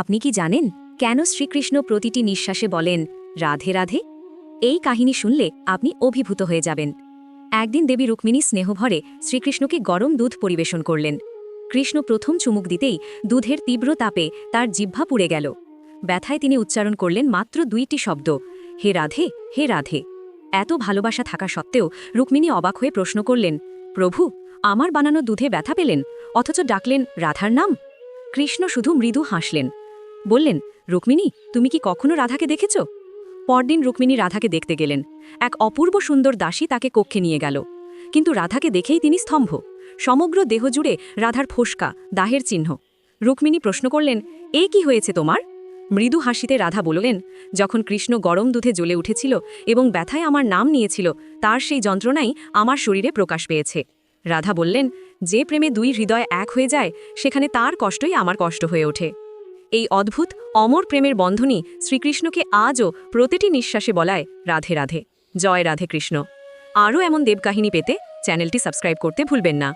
আপনি কি জানেন কেন শ্রীকৃষ্ণ প্রতিটি নিঃশ্বাসে বলেন, রাধে রাধে এই কাহিনী শুনলে আপনি অভিভূত হয়ে যাবেন। একদিন দেবী রুক্মিণী স্নেহভরে শ্রীকৃষ্ণকে গরম দুধ পরিবেশন করলেন। কৃষ্ণ প্রথম চুমুক দিতেই দুধের তীব্র তাপে তার জিহ্বা পুড়ে গেল। ব্যথায় তিনি উচ্চারণ করলেন মাত্র দুইটি শব্দ, হে রাধে হে রাধে এত ভালোবাসা থাকা সত্ত্বেও রুক্মিণী অবাক হয়ে প্রশ্ন করলেন, প্রভু, আমার বানানো দুধে ব্যথা পেলেন? অথচ ডাকলেন, রাধার নাম কৃষ্ণ শুধু মৃদু হাসলেন। বললেন, রুক্মিণী, তুমি কি কখনো রাধাকে দেখেছ? পরদিন রুক্মিণী রাধাকে দেখতে গেলেন। এক অপূর্ব সুন্দর দাসী তাকে কক্ষে নিয়ে গেল। কিন্তু রাধাকে দেখেই তিনি স্তম্ভ। সমগ্র দেহ জুড়ে রাধার ফোসকা, দাহের চিহ্ন। রুক্মিণী প্রশ্ন করলেন, এ কি হয়েছে তোমার? মৃদু হাসিতে রাধা বললেন, যখন কৃষ্ণ গরম দুধে জ্বলে উঠেছিল এবং ব্যথায় আমার নাম নিয়েছিল, তার সেই যন্ত্রণাই আমার শরীরে প্রকাশ পেয়েছে। রাধা বললেন, যে প্রেমে দুই হৃদয় এক হয়ে যায়, সেখানে তার কষ্টই আমার কষ্ট হয়ে ওঠে। এই অদ্ভুত, অমর প্রেমের বন্ধনী শ্রীকৃষ্ণকে আজও প্রতিটি নিঃশ্বাসে বলায় রাধে রাধে। জয় রাধে কৃষ্ণ। আরও এমন দেবকাহিনী পেতে চ্যানেলটি সাবস্ক্রাইব করতে ভুলবেন না।